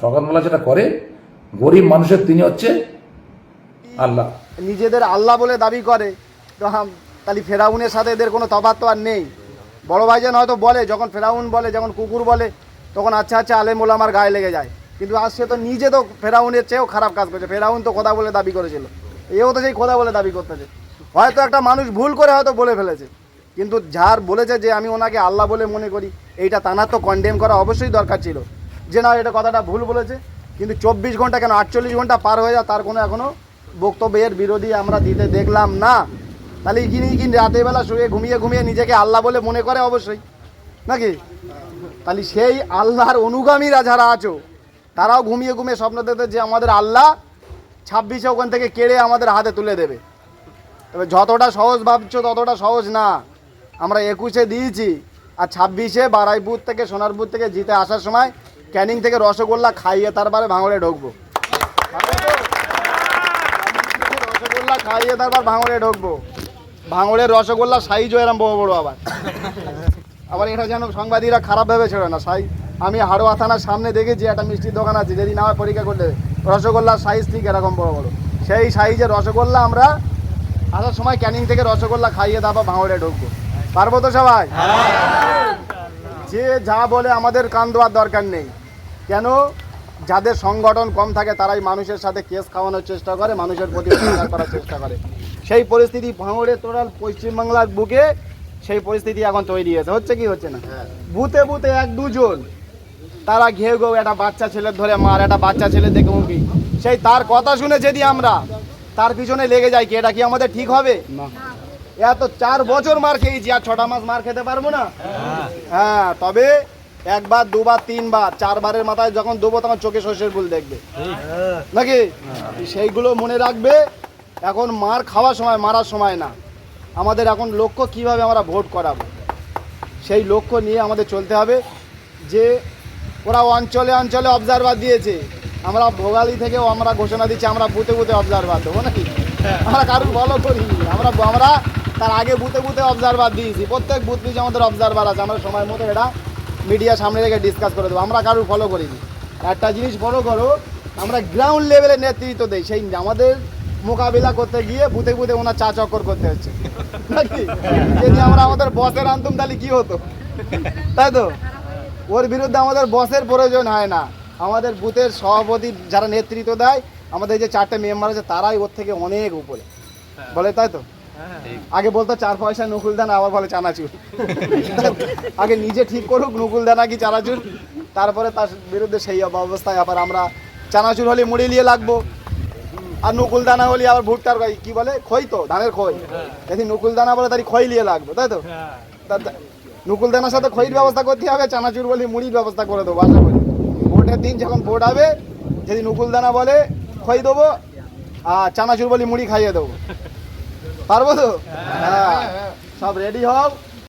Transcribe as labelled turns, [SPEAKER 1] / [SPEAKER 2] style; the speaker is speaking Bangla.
[SPEAKER 1] সকালবেলা যেটা করে, গরিব মানুষের তিনি হচ্ছে আল্লাহ।
[SPEAKER 2] নিজেদের আল্লাহ বলে দাবি করে তাহলে ফেরাউনের সাথে এদের কোনো তফাৎ তো আর নেই। বড় ভাইজান হয়তো বলে, যখন ফেরাউন বলে, যখন কুকুর বলে, তখন আচ্ছা আচ্ছা আলেম আমার গায়ে লেগে যায়। কিন্তু আজ সে তো নিজে তো ফেরাউনের চেয়েও খারাপ কাজ করছে। ফেরাউন তো খোদা বলে দাবি করেছিল। এও তো সেই খোদা বলে দাবি করতেছে। হয়তো একটা মানুষ ভুল করে হয়তো বলে ফেলেছে। কিন্তু যার বলেছে যে আমি ওনাকে আল্লাহ বলে মনে করি, এইটা তানার তো কন্ডেম করা অবশ্যই দরকার ছিল। যে না এটা কথাটা ভুল বলেছে, কিন্তু চব্বিশ ঘণ্টা কেন আটচল্লিশ ঘণ্টা পার হয়ে যায় তার কোনো এখনও বক্তব্যের বিরোধী আমরা দিতে দেখলাম না। তাহলে কিনি কি রাতের বেলা শুয়ে ঘুমিয়ে ঘুমিয়ে নিজেকে আল্লাহ বলে মনে করে অবশ্যই, নাকি? তাহলে সেই আল্লাহর অনুগামীরা যারা আছো, তারাও ঘুমিয়ে ঘুমিয়ে স্বপ্ন দেখতে যে আমাদের আল্লাহ ছাব্বিশে ওখান থেকে কেড়ে আমাদের হাতে তুলে দেবে। তবে যতটা সহজ ভাবছ ততটা সহজ না। আমরা একুশে দিয়েছি, আর ছাব্বিশে বারাইপুর থেকে সোনারপুর থেকে জিতে আসার সময় ক্যানিং থেকে রসগোল্লা খাইয়ে তারপরে ভাঙড়ে ঢুকবো। রসগোল্লা খাইয়ে তারপর ভাঙড়ে ঢুকবো। ভাঙড়ের রসগোল্লা সাইজও এরম বড় বড় আবার। আবার এটা যেন সাংবাদিকরা খারাপ ভেবেছিল না সাইজ আমি হাড়োয়া থানার সামনে দেখেছি একটা মিষ্টির দোকান আছে যদি না হয় পরীক্ষা করলে রসগোল্লার সাইজ ঠিক এরকম বড় বড়। সেই সাইজের রসগোল্লা আমরা আসার সময় ক্যানিং থেকে রসগোল্লা খাইয়ে তারপর ভাঙড়ে ঢুকবো। পারব তো সবাই? যে যা বলে আমাদের কান দেওয়ার দরকার নেই। কেন? যাদের সংগঠন কম থাকে তারাই মানুষের সাথে কেস খাওয়ানোর চেষ্টা করে মানুষের প্রতি অত্যাচার করার চেষ্টা করে। সেই পরিস্থিতি ভাঙড়ে তোরাল পশ্চিমবাংলার বুকে সেই পরিস্থিতি এখন তৈরি হয়েছে। হচ্ছে কি হচ্ছে না? বুতে বুতে এক দুজন তারা ঘেউ ঘেউ একটা বাচ্চা ছেলের ধরে মার একটা বাচ্চা ছেলে দেখে মুখি সেই তার কথা শুনে যদি আমরা তার পিছনে লেগে যাই কি এটা কি আমাদের ঠিক হবে? এত চার বছর মার খেয়েছি আর ছটা মাস মার খেতে পারব না? হ্যাঁ তবে একবার, দুবার, তিনবার, চারবারের মাথায় যখন দেবো, তখন চোখে শস্যের ফুল দেখবে। নাকি? সেইগুলো মনে রাখবে। এখন মার খাওয়ার সময়, মারার সময় না। আমাদের এখন লক্ষ্য কীভাবে আমরা ভোট করাবো? সেই লক্ষ্য নিয়ে আমাদের চলতে হবে। যে ওরা অঞ্চলে অঞ্চলে অবজারভার দিয়েছে। আমরা ভোগালি থেকেও আমরা ঘোষণা দিচ্ছি, আমরা বুথে বুথে অবজারভার দেবো নাকি? আমরা কারোর ফলো করি আমরা আমরা তার আগে বুথে বুথে অবজারভার দিয়েছি। প্রত্যেক বুথ পিছু আমাদের অবজারভার আছে। আমরা সময় মতো এটা মিডিয়া সামনে রেখে ডিসকাস করে দেবো। আমরা কারোর ফলো করিনি। একটা জিনিস ফলো করো, আমরা গ্রাউন্ড লেভেলে নেতৃত্ব দেই। সেই আমাদের মোকাবিলা করতে গিয়ে বুথে বুথে ওনার চা চক্কর করতে হচ্ছে। যদি আমরা আমাদের বসের আনতুম, তাহলে কি হতো? তাই তো? ওর বিরুদ্ধে আমাদের বসের প্রয়োজন হয় না। আমাদের বুথের সভাপতি যারা নেতৃত্ব দেয়, আমাদের যে চারটে মেম্বার আছে, তারাই ওর থেকে অনেক উপরে। বলে তাই তো? আগে বলতো চার পয়সা নকুল দানা আবার বলে চানাচুর। আগে নিজে ঠিক করুক নকুল দানা কি চানাচুর। তারপরে তার বিরুদ্ধে সেই অবস্থায় আবার আমরা চানাচুর হলে মুড়ি নিয়ে লাগবো আর নকুল দানা হলে আবার ভুট্টার কি বলে? খই তো ধানের খই। যদি নকুল দানা বলে তাহলে খই নিয়ে লাগবে তাই তো তা- নকুল দানার সাথে খইয়ের ব্যবস্থা করতে হবে চানাচুর বলে মুড়ির ব্যবস্থা করে দেবো আশা করি। ভোটের দিন যখন ভোট হবে যদি নকুল দানা বলে খই দেবো আর চানাচুর বলে মুড়ি খাইয়ে দেবো। পারব তো? হ্যাঁ সব রেডি হও।